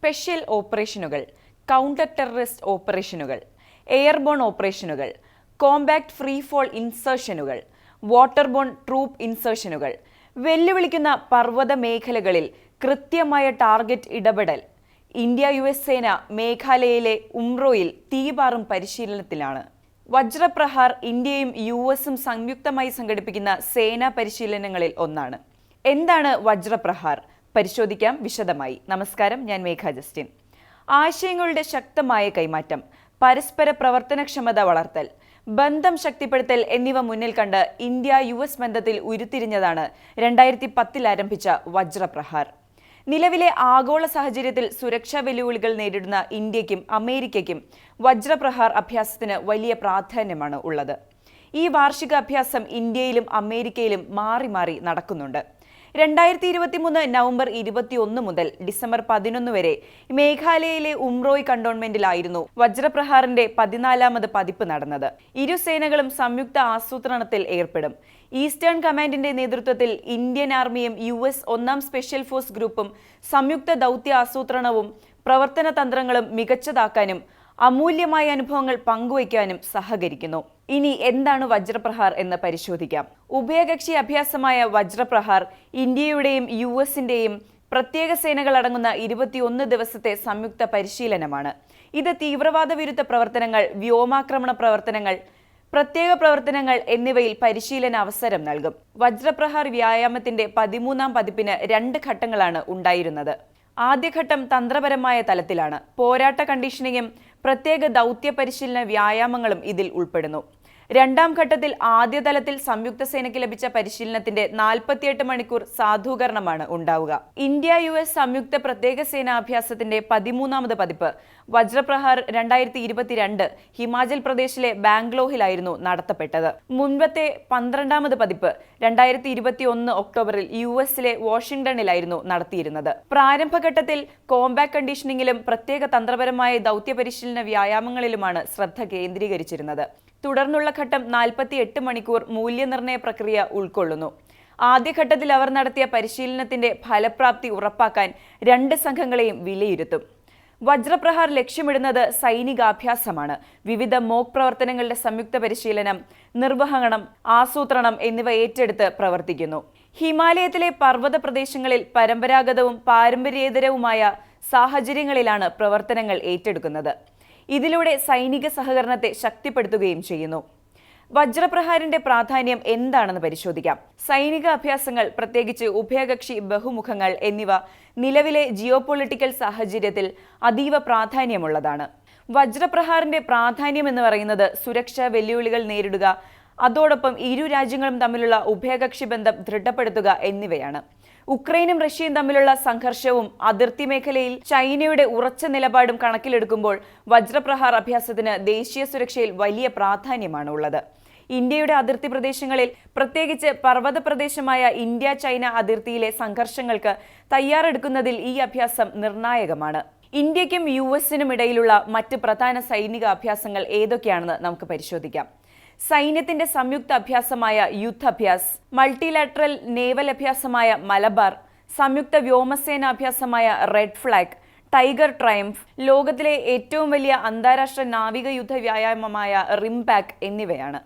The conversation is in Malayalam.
സ്പെഷ്യൽ ഓപ്പറേഷനുകൾ കൗണ്ടർ ടെററിസ്റ്റ് ഓപ്പറേഷനുകൾ എയർബോൺ ഓപ്പറേഷനുകൾ combat free fall water borne troop ഇൻസേർഷനുകൾ വെല്ലുവിളിക്കുന്ന പർവത മേഖലകളിൽ കൃത്യമായ ടാർഗറ്റ് ഇടപെടൽ ഇന്ത്യ യു എസ് സേന മേഘാലയയിലെ ഉംറോയിൽ തീപാറും പരിശീലനത്തിലാണ്. വജ്രപ്രഹാർ ഇന്ത്യയും യു എസും സംയുക്തമായി സംഘടിപ്പിക്കുന്ന സേനാ പരിശീലനങ്ങളിൽ ഒന്നാണ്. എന്താണ് വജ്രപ്രഹാർ? പരിശോധിക്കാം വിശദമായി. നമസ്കാരം ഞാൻ മേഘ ജസ്റ്റിൻ. ആശയങ്ങളുടെ ശക്തമായ കൈമാറ്റം പരസ്പര പ്രവർത്തനക്ഷമത വളർത്തൽ ബന്ധം ശക്തിപ്പെടുത്തൽ എന്നിവ മുന്നിൽ കണ്ട് ഇന്ത്യ യു എസ് ബന്ധത്തിൽ ഉരുത്തിരിഞ്ഞതാണ് രണ്ടായിരത്തി പത്തിൽ ആരംഭിച്ച വജ്രപ്രഹാർ. നിലവിലെ ആഗോള സാഹചര്യത്തിൽ സുരക്ഷാ വെല്ലുവിളികൾ നേരിടുന്ന ഇന്ത്യക്കും അമേരിക്കയ്ക്കും വജ്രപ്രഹാർ അഭ്യാസത്തിന് വലിയ പ്രാധാന്യമാണ് ഉള്ളത്. ഈ വാർഷിക അഭ്യാസം ഇന്ത്യയിലും അമേരിക്കയിലും മാറി മാറി നടക്കുന്നുണ്ട്. രണ്ടായിരത്തി ഇരുപത്തിമൂന്ന് നവംബർ ഇരുപത്തിയൊന്ന് മുതൽ ഡിസംബർ പതിനൊന്ന് വരെ മേഘാലയയിലെ ഉംറോയ് കണ്ടോൺമെന്റിലായിരുന്നു വജ്രപ്രഹാറിന്റെ പതിനാലാമത് പതിപ്പ് നടന്നത്. ഇരു സേനകളും സംയുക്ത ആസൂത്രണത്തിൽ ഏർപ്പെടും. ഈസ്റ്റേൺ കമാൻഡിന്റെ നേതൃത്വത്തിൽ ഇന്ത്യൻ ആർമിയും യു എസ് ഒന്നാം സ്പെഷ്യൽ ഫോഴ്സ് ഗ്രൂപ്പും സംയുക്ത ദൗത്യ ആസൂത്രണവും പ്രവർത്തന തന്ത്രങ്ങളും മികച്ചതാക്കാനും അമൂല്യമായ അനുഭവങ്ങൾ പങ്കുവയ്ക്കാനും സഹകരിക്കുന്നു. ഇനി എന്താണ് വജ്രപ്രഹാർ എന്ന് പരിശോധിക്കാം. ഉഭയകക്ഷി അഭ്യാസമായ വജ്രപ്രഹാർ ഇന്ത്യയുടെയും യു എസിന്റെയും പ്രത്യേക സേനകൾ അടങ്ങുന്ന ഇരുപത്തിയൊന്ന് ദിവസത്തെ സംയുക്ത പരിശീലനമാണ്. ഇത് തീവ്രവാദ വിരുദ്ധ പ്രവർത്തനങ്ങൾ വ്യോമാക്രമണ പ്രവർത്തനങ്ങൾ പ്രത്യേക പ്രവർത്തനങ്ങൾ എന്നിവയിൽ പരിശീലന അവസരം നൽകും. വജ്രപ്രഹാർ വ്യായാമത്തിന്റെ പതിമൂന്നാം പതിപ്പിന് രണ്ട് ഘട്ടങ്ങളാണ് ഉണ്ടായിരുന്നത്. ആദ്യഘട്ടം തന്ത്രപരമായ തലത്തിലാണ്. പോരാട്ട കണ്ടീഷനിങ്ങും പ്രത്യേക ദൗത്യ പരിശീലന വ്യായാമങ്ങളും ഇതിൽ ഉൾപ്പെടുന്നു. രണ്ടാം ഘട്ടത്തിൽ ആദ്യ തലത്തിൽ സംയുക്ത സേനയ്ക്ക് ലഭിച്ച പരിശീലനത്തിന്റെ നാൽപ്പത്തിയെട്ട് മണിക്കൂർ സാധൂകരണമാണ് ഉണ്ടാവുക. ഇന്ത്യ യു എസ് സംയുക്ത പ്രത്യേക സേനാഭ്യാസത്തിന്റെ പതിമൂന്നാമത് പതിപ്പ് വജ്രപ്രഹാർ രണ്ടായിരത്തി ഇരുപത്തിരണ്ട് ഹിമാചൽ പ്രദേശിലെ ബാംഗ്ലോഹിലായിരുന്നു നടത്തപ്പെട്ടത്. മുൻപത്തെ പന്ത്രണ്ടാമത് പതിപ്പ് രണ്ടായിരത്തി ഇരുപത്തി ഒന്ന് ഒക്ടോബറിൽ യു എസിലെ വാഷിംഗ്ടണിലായിരുന്നു നടത്തിയിരുന്നത്. പ്രാരംഭഘട്ടത്തിൽ കോമ്പാക്ട് കണ്ടീഷനിങ്ങിലും പ്രത്യേക തന്ത്രപരമായ ദൗത്യ പരിശീലന വ്യായാമങ്ങളിലുമാണ് ശ്രദ്ധ കേന്ദ്രീകരിച്ചിരുന്നത്. തുടർന്നുള്ള ഘട്ടം നാൽപ്പത്തി എട്ട് മണിക്കൂർ മൂല്യനിർണയ പ്രക്രിയ ഉൾക്കൊള്ളുന്നു. ആദ്യഘട്ടത്തിൽ അവർ നടത്തിയ പരിശീലനത്തിന്റെ ഫലപ്രാപ്തി ഉറപ്പാക്കാൻ രണ്ട് സംഘങ്ങളെയും വിലയിരുത്തും. വജ്രപ്രഹാർ ലക്ഷ്യമിടുന്നത് സൈനികാഭ്യാസമാണ്. വിവിധ മോക് പ്രവർത്തനങ്ങളുടെ സംയുക്ത പരിശീലനം നിർവഹണം ആസൂത്രണം എന്നിവ ഏറ്റെടുത്ത് പ്രവർത്തിക്കുന്നു. ഹിമാലയത്തിലെ പർവത പ്രദേശങ്ങളിൽ പരമ്പരാഗതവും പാരമ്പര്യേതരവുമായ സാഹചര്യങ്ങളിലാണ് പ്രവർത്തനങ്ങൾ ഏറ്റെടുക്കുന്നത്. ഇതിലൂടെ സൈനിക സഹകരണത്തെ ശക്തിപ്പെടുത്തുകയും ചെയ്യുന്നു. വജ്രപ്രഹാരിന്റെ പ്രാധാന്യം എന്താണെന്ന് പരിശോധിക്കാം. സൈനിക അഭ്യാസങ്ങൾ പ്രത്യേകിച്ച് ഉഭയകക്ഷി ബഹുമുഖങ്ങൾ എന്നിവ നിലവിലെ ജിയോ പൊളിറ്റിക്കൽ സാഹചര്യത്തിൽ അതീവ പ്രാധാന്യമുള്ളതാണ്. വജ്രപ്രഹാറിന്റെ പ്രാധാന്യം എന്ന് പറയുന്നത് സുരക്ഷാ വെല്ലുവിളികൾ നേരിടുക അതോടൊപ്പം ഇരു രാജ്യങ്ങളും തമ്മിലുള്ള ഉഭയകക്ഷി ബന്ധം ദൃഢപ്പെടുത്തുക എന്നിവയാണ്. ഉക്രൈനും റഷ്യയും തമ്മിലുള്ള സംഘർഷവും അതിർത്തി മേഖലയിൽ ചൈനയുടെ ഉറച്ച നിലപാടും കണക്കിലെടുക്കുമ്പോൾ വജ്രപ്രഹാർ അഭ്യാസത്തിന് ദേശീയ സുരക്ഷയിൽ വലിയ പ്രാധാന്യമാണ് ഉള്ളത് ഇന്ത്യയുടെ അതിർത്തി പ്രദേശങ്ങളിൽ പ്രത്യേകിച്ച് പർവത പ്രദേശമായ ഇന്ത്യ ചൈന അതിർത്തിയിലെ സംഘർഷങ്ങൾക്ക് തയ്യാറെടുക്കുന്നതിൽ ഈ അഭ്യാസം നിർണായകമാണ്. ഇന്ത്യക്കും യു എസിനും ഇടയിലുള്ള മറ്റ് പ്രധാന സൈനിക അഭ്യാസങ്ങൾ ഏതൊക്കെയാണെന്ന് നമുക്ക് പരിശോധിക്കാം. സൈന്യത്തിന്റെ സംയുക്ത അഭ്യാസമായ യുദ്ധാഭ്യാസ് മൾട്ടിലാറ്ററൽ നേവൽ അഭ്യാസമായ മലബാർ സംയുക്ത വ്യോമസേന അഭ്യാസമായ റെഡ് ഫ്ലാഗ് ടൈഗർ ട്രയംഫ് ലോകത്തിലെ ഏറ്റവും വലിയ അന്താരാഷ്ട്ര നാവിക യുദ്ധ വ്യായാമമായ റിംപാക് എന്നിവയാണ്.